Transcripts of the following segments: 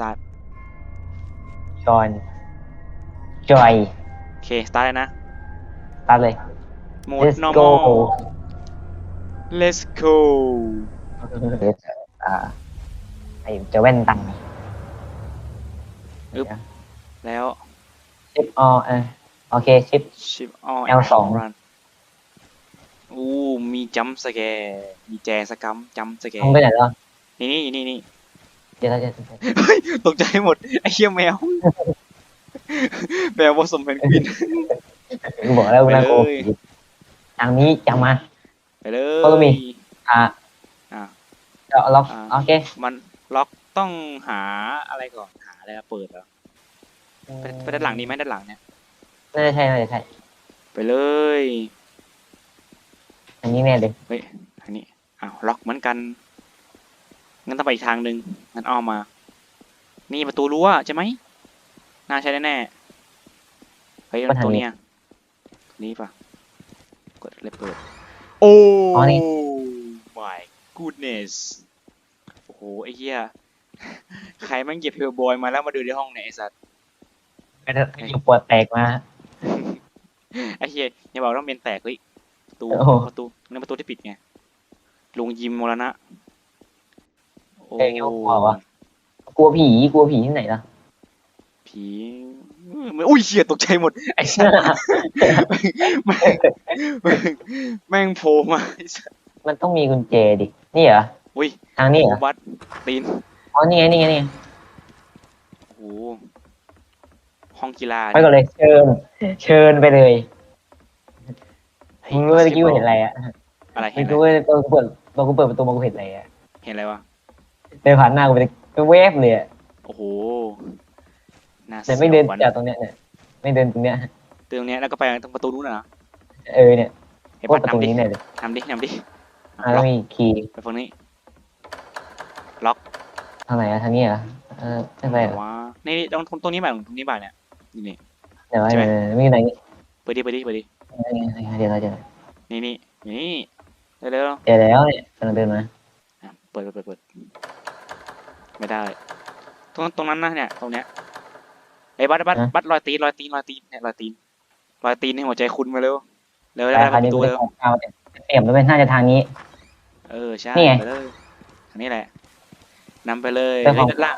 start จอนจอยโอเค start เลยนะ ตัดเลยโหมด let's go normal let's go อ่าไอจะแว่นตังค์อึ๊บแล้ว ชิปออเออโอเค ชิป ship all L2 run อู้มีจัมสแกร์มีแจสกัมจัมสแกมึงร์ไปไหนแล้ว นี่นี่นี่นี่ เดี๋ยวเราจะเฮ้ยตกใจหมด ไอ้เหี้ยแมว แมวผสมเพนกวิน กูบอกแล้วไปนะเลยกูทางนี้จะมา ไปเลยก็ต้องมีอ่าอ่า เดี๋ยวล็อกอ่า โอเคมันล็อกต้องหาอะไรก่อน หาอะไรมาเปิดเหรอไปไปด้านหลังนี้ไหมด้านหลังเนี่ย น่าจะใช่น่าจะใช่ไปเลย อันนี้แน่เลยเฮ้ยอันนี้อ้าวล็อกเหมือนกัน งั้นต้องไปอีกทางหนึ่งงั้นอ้อมมา นี่ประตูรั้วใช่ไหมน่าใช่แน่ๆเฮ้ยมันตัวเนี้ยนี่ปะกดเลยเปิด โอ้ my goodness โอ้โหไอ้เหี้ยใครแมันเหยียบเพลบอยมาแล้วมาดูในห้องไหนยไอ้สัตว์ไปเถอะอยู่ปวดแตกมาไอ้เหี้ยอย่าบอกต้องเป็นแตกเฮ้ยประตูโอ้โหประตูนั่นประตูที่ปิดไงลุงยิมมรณะ โอ้เอ้ยเอาขวาวะกลัวผีกลัวผีที่ไหนล่ะ ผีเออมันอุ้ยเหี้ยตกใจหมด ไอ้สัตว์แม่งแม่งแม่งโผล่มาไอ้สัตว์มันต้องมีกุญแจดิ นี่เหรอ อุ้ยทางนี้เหรอ วัดตีนอ๋อ นี่ไง นี่ไง นี่ไงโอ้โหห้องกีฬาไปก่อนเลย เชิญ เชิญไปเลยมึงรู้เมื่อกี้กูเห็นอะไรอะอะไรไม่เห็นอะไรรู้ว่าตอนกูเปิดตอนกูเปิดประตูมากูเห็นอะไรอะเห็นอะไรวะ เดินผ่านหน้ากูไปเลยไปเวฟเลยอะโอ้โหน่าแต่ไม่เดินสียวขวัญจากตรงเนี้ยเนี่ยไม่เดินตรงเนี้ยตรงเนี้ยแล้วก็ไปตรงประตูนู้นน่ะนะเออเนี่ยเห็นพวกปะประตูนำดินี้เนี่ยเลยนำดินำดิอะแล้วมีคีย์ไปฝั่งนี้ทางไหนอะทางนี้เหรอเออไม่ไปเหรอว้านี่ตรงตรงนี้บ่าตรงนี้บ่าเนี่ยนี่นี่เดี๋ยวไว้ใช่ไหมเดี๋ยวมีไหนนี่เปิดดิเปิดดิเปิดดิเดี๋ยวเราจะนี่นี่นี่เร็วเร็วเดี๋ยวแล้วเนี่ยกำลังเดินมาอะเปิดเปิดเปิดเปิด ไม่ได้ ตรงตรงนั้นนะเนี่ย ตรงเนี้ยไอ้ยบัตบัตบัตรอยตีนรอยตีนรอยตีนเนี่ยรอยตีนรอยตีนให้หัวใจคุณมาเร็วเร็วไปได้คราวปนี้ระตูกูไปเร็วของข้าวเนี่ยเปลี่ยนแล้วเป็นน่าจะทางนี้ เออใช่นี่ไง ไปเลยอันนี้แหละนำไปเลยไปของเฮ้ยด้านล่าง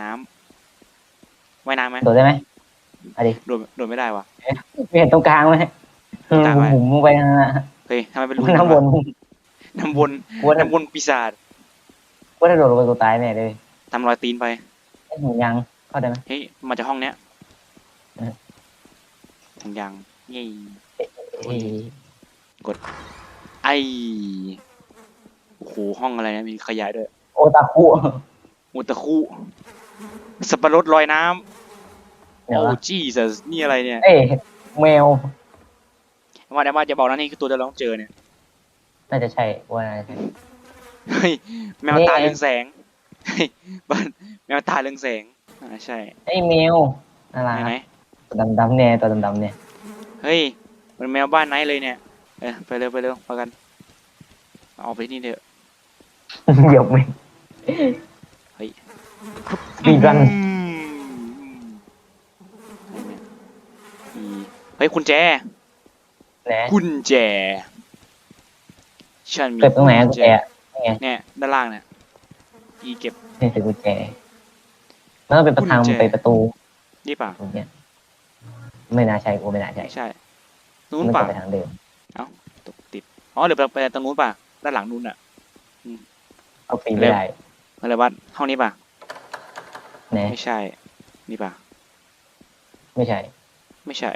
น้ำว่ายน้ำไหมโดดได้ไหมเอาดิโดดโดดไม่ได้วะ ไม่เห็นตรงกลางไหมตรงกลางไหมผมไปทางนั้นอะเฮ้ยทำไมเป็นรูน้ำบนน้ำบนกูว่าถ้าน้ำบนปีศาจกู ว่าถ้าโดดลงไปกูตายแน่เลยทำรอยตีนไป ไอ้หนูยังเข้าได้ไหมเฮ้ย มาจากห้องเนี้ยเออถุงยางเย้เอ้ยไอโอ้โหห้องอะไรนะมีขยายด้วยโอตาคุอุตะคุสับปะรดลอยน้ำเดี๋ยวโอ้นะจีสัสนี่อะไรเนี่ยเอ้ยแมวว่าแต่ว่าจะบอกนะนี่คือตัวที่เราต้องเจอเนี่ยน่าจะใช่ว่าน่าจะใช่ เฮ้ยแมวนี่ตาไงเรืองแสงเฮ้ยบ้านแมวตาเรืองแสงอ่าใช่ไอ้แมวอะไรไหนไหนตัวดำๆเนี่ยตัวดำๆเนี่ยเฮ้ยมันแมวบ้านไหนเลยเนี่ยเออไปเร็วไปเร็วพากันเอาไปนี่เถอะเหยียบไม่เฮ้ยปีรันอืมอีเฮ้ยคุณแจ แหนะกุญแจ ฉันมีเก็บตรงไหนอะกุญแจอะ เนี่ย ด้านล่างเนี่ยอีเก็บนี่คือกุญแจแล้วก็เป็นประทางกุญแจ ไปประตูนี่ป่ะตรงเนี้ยไม่น่าใช่กูไม่น่าใช่ไม่ใช่นู้นมันป่ะจะไปทางเดิมตกติดอ๋อเดี๋ยวไปไปตรงนู้นป่ะด้านหลังนู้นอะเอาปีนไม่ได้อะไรวะห้องนี้ป่ะแหนะไม่ใช่ นี่ป่ะไม่ใช่ไม่ใช่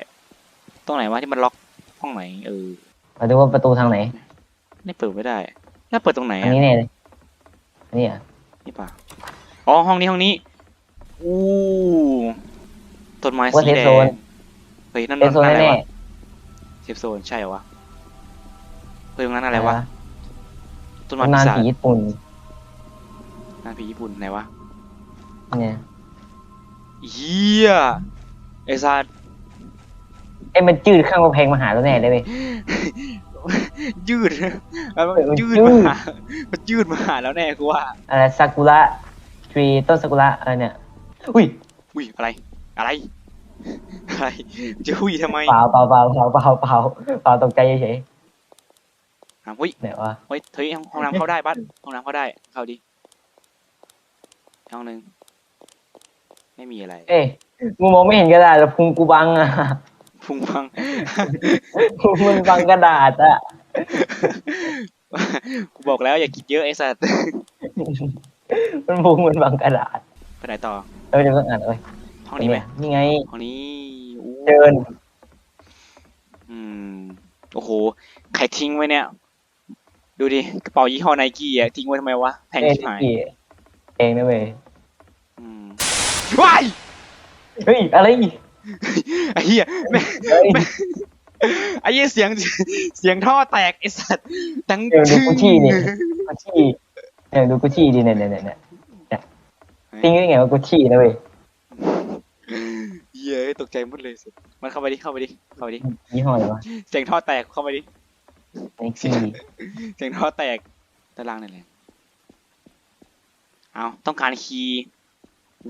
ตรงไหนวะที่มันล็อกห้องไหนเออมาดูว่าประตูทางไหนนี่เปิดไม่ได้ แล้วเปิดตรงไหนอันอะนี้แน่เลยอันนี้อะนี่ป่ะอ๋อห้องนี้ห้องนี้อู้ต้นไม้ว่าสีเซฟแดโซนงเฮ้ยนั่นเป็นโซนนั่นอะไรแน่วะเซฟโซนใช่เหรอวะเฮ้ยตรงนั้นๆอะไรวะต้นไม้ตำปีนานศาจผีญี่ปุ่นหน้าผีญี่ปุ่นไหนวะเนี่ยเฮียไอ้สัตว์ไอ้ยมันจืดข้างกำแพงมาหาแล้วแน่เลยเว้ย ยืดแล้วมันเออมันยืดยืมาดหามันยืดมาหาแล้วแน่กูว่า อะไรซากุระทรีต้นซากุระอะไรเนี่ย อุ้ย อุ้ยอะไร อะไร อะไร จะหุยทำไม เปล่าเปล่าเปล่าเปล่าเปล่าเปล่าเปล่าตกใจเฉยอะอุ้ยๆไหนวะเฮ้ยเฮ้ยห้องน้ำเข้าได้บัสห้องน้ำเข้าได้ เข้าดิ ห้องหนึ่งไม่มีอะไร เอ้ยกูมองไม่เห็นกระดาษแล้วพุงกูบังอะ ฟุ้งฟังพุงมันบังกระดาษอะกูบอกแล้วอย่าคิดเยอะไอ้สัตว์มันพุงมันบังกระดาษไปไหนต่อเออเดี๋ยวต้องอ่านเลยห้องนี้ไหมนี่ไงห้องนี้อู้เชิญอืมโอ้โหใครทิ้งไว้เนี่ย ดูดิกระเป๋ายี่ห้อไนกี้อะทิ้งไว้ทำไมวะแพงเอ้ยชิบหายพี่เองนะเว้ยอืมว้ายเฮ้ยอะไร ไอ้เหี้ยแม่งเฮ้ยไอ้เหี้ยเสียงเสียงท่อแตกไอ้สัตว์ดังเดี๋ยวดูกูชี้นี่กูชี่เนี่ยดูกูชี่ดิเนี่ยเนี่ยเนี่ยเนี่ยทิ้งได้ไงว่ากูชี่นะเว้ยเหี้ยตกใจหมดเลยสิมันเข้าไปดิเข้าไปดิเข้าไปดิยี่ห้ออะไรวะเสียงท่อแตกเข้าไปดิไนกี้เสียงท่อแตกตารางนั่นแหละเอาต้องการคีย์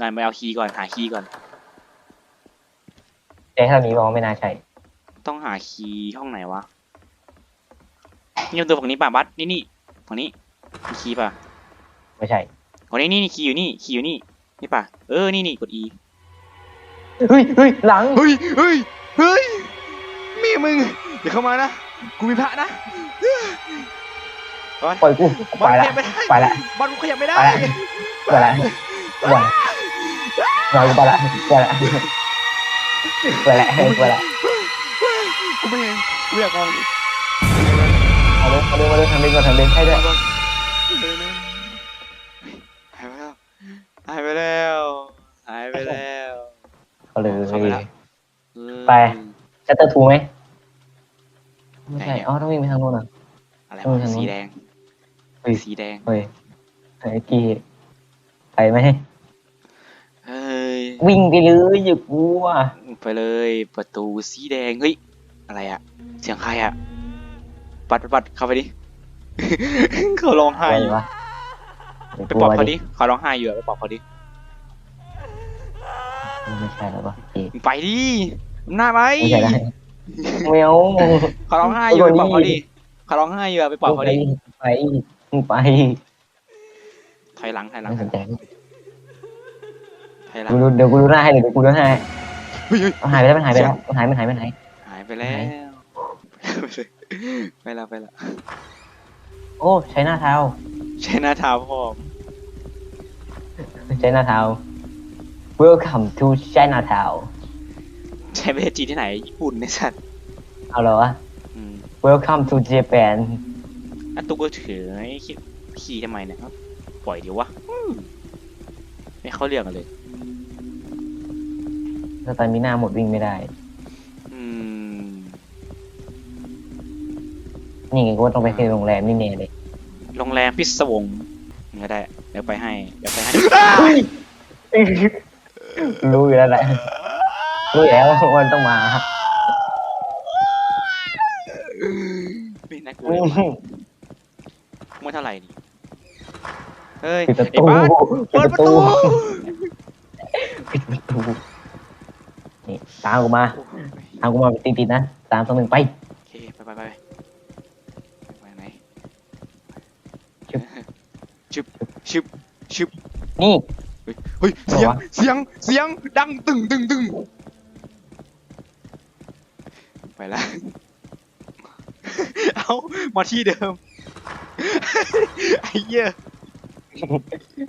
งานไปเอาคีย์ก่อนหาคีย์ก่อนแต่ เท่านี้มองไม่น่าใช่ ต้องหาคีย์ห้องไหนวะ นี่มันตัวฝั่งนี้ป่ะบัสนี่นี่ฝั่งนี้มีคีย์ป่ะไม่ใช่ฝั่งนี้นี่นี่คีย์อยู่นี่คีย์อยู่นี่นี่ป่ะเออนี่นี่กด E เฮ้ยเฮ้ยหลังเฮ้ยเฮ้ยเฮ้ยมีมึงอย่าเข้ามานะ กูมีพระนะปล่อยกูบอไปลละขยับไม่ได้ไปละ บอลกูขยับไม่ได้ ไปละ ไปละไปละไปละไปละ ไปละไปละกูไม่เห็นกูอยากมองเอาเลยเอาเลยมาเลยทำเล่นมาทำเล่นให้ด้วยหายไปแล้วหายไปแล้วเอาเลยเข้าไปละไปชัตเตอร์ทูไหมไม่ใช่อ๋อต้องวิ่งไปทางโน้นอะอะไรเออวะทางนู้นสีแดงเฮ้ยสีแดงเฮ้ยไอ้กี้ไปไหมเฮ้ยวิ่งไปเลยอย่ากลัว ไปเลย ประตูสีแดง เฮ้ย อะไรอะเสียงใครอะปัดปัดปัดเข้าไปดิ เขาร้องไห้อะไรอยู่วะอย่าไปกปลัลวอบเขาดิดิเขาร้องไห้อยู่อะไปปลอบเขาดิ ไม่ใช่แล้ววะเอ๊ะมึงไปดิหน้าไปไม่ใช่แล้วไม่เอาเขาร้องไห้อยู่ตัไปวนี้ปลอบเขาดิเขาร้องไห้อยู่อะไปปลอบเขาดิ ไปมึงไปถอยหลังถอยหลังไม่สนใจถอยหลัง กูดูเดี๋ยวกูดูหน้าให้เดี๋ยวกูดูหน้าให้เฮ้ยเฮ้ยเอาหายไปแล้วมันหายไปแล้วมันหายมันหายมันหาย หายไปแล้ว ไปแล้วไปแล้วโอ้ใช้หน้าเท้าใช้หน้าเท้าพ่อใช้หน้าเท้า Welcome to Chinatown ใช้ประเทศจีนที่ไหน ญี่ปุ่นในสัตว์เอาเหรอวะ อืม Welcome to Japan อะตุ๊กก็ถือไอ้ขี่ขี่ทำไมเนี่ยครับ ปล่อยเดี๋ยววะอืมไม่เข้าเรื่องกันเลย ถ้าตอนมีหน้าหมดวิ่งไม่ได้ อืม นี่ไงกูว่าต้องไปที่โรงแรมนี่เน่เลยโรงแรมพิศวงก็ได้ เดี๋ยวไปให้ เดี๋ยวไปให้ รู้อยู่แล้วแหละรู้อยู่แล้วว่ามันต้องมาไม่น่ากลัวเลยเมื่อเท่าไหร่นี่ เฮ้ย ปิดประไอ้ตูบ้านปิดเปิดประประตูตู ปิดประตูนี่ ตามกูมาตามกูมาติดๆนะสามสองหนึ่งไปโอเคไปไปไปไปไหนชึบชึบชึบชึบนี่ เฮ้ยเสียงเสียงเสียงดังตึงตึงตึงไปละเอามาที่เดิมไอ้เหี้ย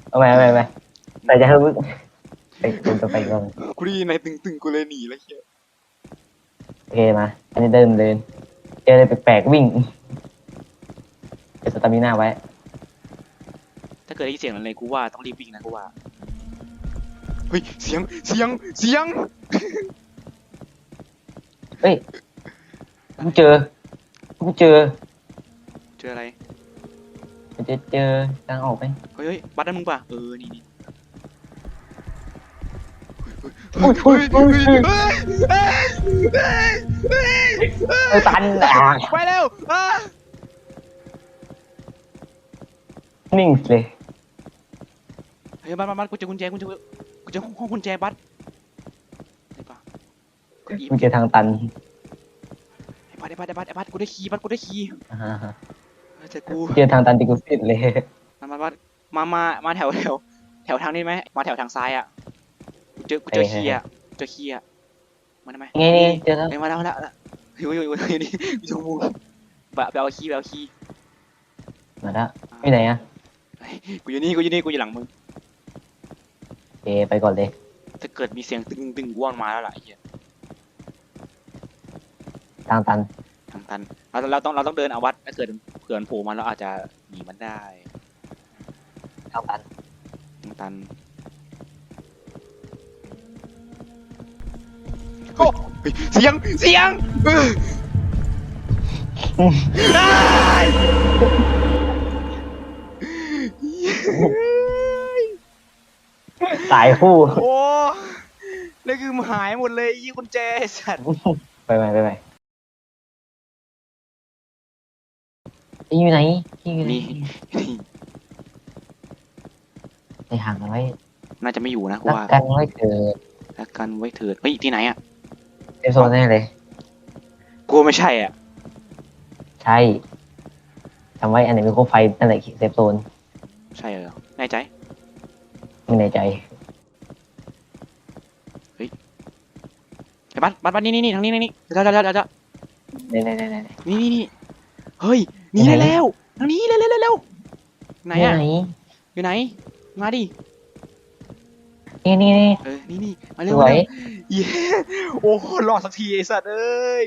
เอาไปเอาไปเอาไปแต่จะให้มึง ไปกูจะไปก่อนกูได้ยินในตึงตึงกูเลยหนีแล้วเหี้ยโอเคมา อันนี้เดินเดินเจออะไรแปลกๆวิ่งเก็บสตามิน่าไว้ ถ้าเกิดได้ยินเสียงอะไรกูว่าต้องรีบวิ่งนะกูว่า เฮ้ยเสียงเสียงเสียงเฮ้ยกูเจอกูเจอเจออะไรจะเจอทางออกไหมเฮ้ยเฮ้ยบัตรนั่นมึงป่ะเออนี่นี่ อุ้ยอุ้ยอุ้ยอุ้ยเออตันอะไปเร็วอะนิ่งเลยเฮ้ยบัสบัสบัสกูเจอกุญแจกูเจอกูเจอห้องกุญแจบัสได้ปะกดอีมันเจอทางตันไอ้บัสไอ้บัสไอ้บัสไอ้บัสกูได้คีย์บัสกูได้คีย์อ่าฮะเออเจอกูเจอทางตันที่กูฟิดเลย มาบัสบัสมามามาแถวแถวแถวทางนี้ไหมมาแถวทางซ้ายอะ เจอกูเจอคีย์อะเจอคีย์อะมาได้ไหมไงนี่เจอแล้วเอ้ยมาแล้วมาแล้วมาแล้วอยู่อยู่อยู่อยู่นี่อยู่ตรงมุมไปไปเอาคีย์ไปเอาคีย์มาแล้วอยู่ไหนอะกูอยู่นี่กูอยู่นี่กูอยู่หลังมึงโอเคไปก่อนเลยถ้าเกิดมีเสียงตึงตึงกูว่างมาแล้วล่ะไอ้เหี้ยทางตันทางตันเราเราต้องเราต้องเดินเอาวัดถ้าเกิดเผื่อมันโผล่มาเราอาจจะหนีมันได้ทางตันทางตัน โอ้เฮ้ยเสียง เสียงเอออ้ายสายคู่โอ้นี่คือหายหมดเลยยี่กุญแจไอ้สัตว์ไปไปไปไปอยู่ไหนที่อยู่ไหนนี่นี่ในห่างกันไว้น่าจะไม่อยู่นะกูรักว่ากันไว้เกิดรักกันไว้เถิดเฮ้ยที่ไหนอะ เซฟโซนแน่เลย กูไม่ใช่อะ ใช่จำไว้อันไหนมีโคมไฟนั่นแหละเซฟโซนใช่เหรอแน่ใจ ไม่ในใจ ไอ้บัสบัสบัสนี่นี่นี่ทางนี้นี่นี่เดี๋ยวเดี๋ยวเดี๋ยวเดี๋ยวไหนไหนไหนไหนไหนนี่นี่นี่เฮ้ยหนีไหนได้แล้วทางนี้เร็วเร็วเร็วเร็วไหนอะไหนอยู่ไหน มาดิ นี่นี่นี่เออนี่นี่มาสเร็ววมายเร็วเย้โอ้โหรอดสักทีไอ้สัตว์เอ้ย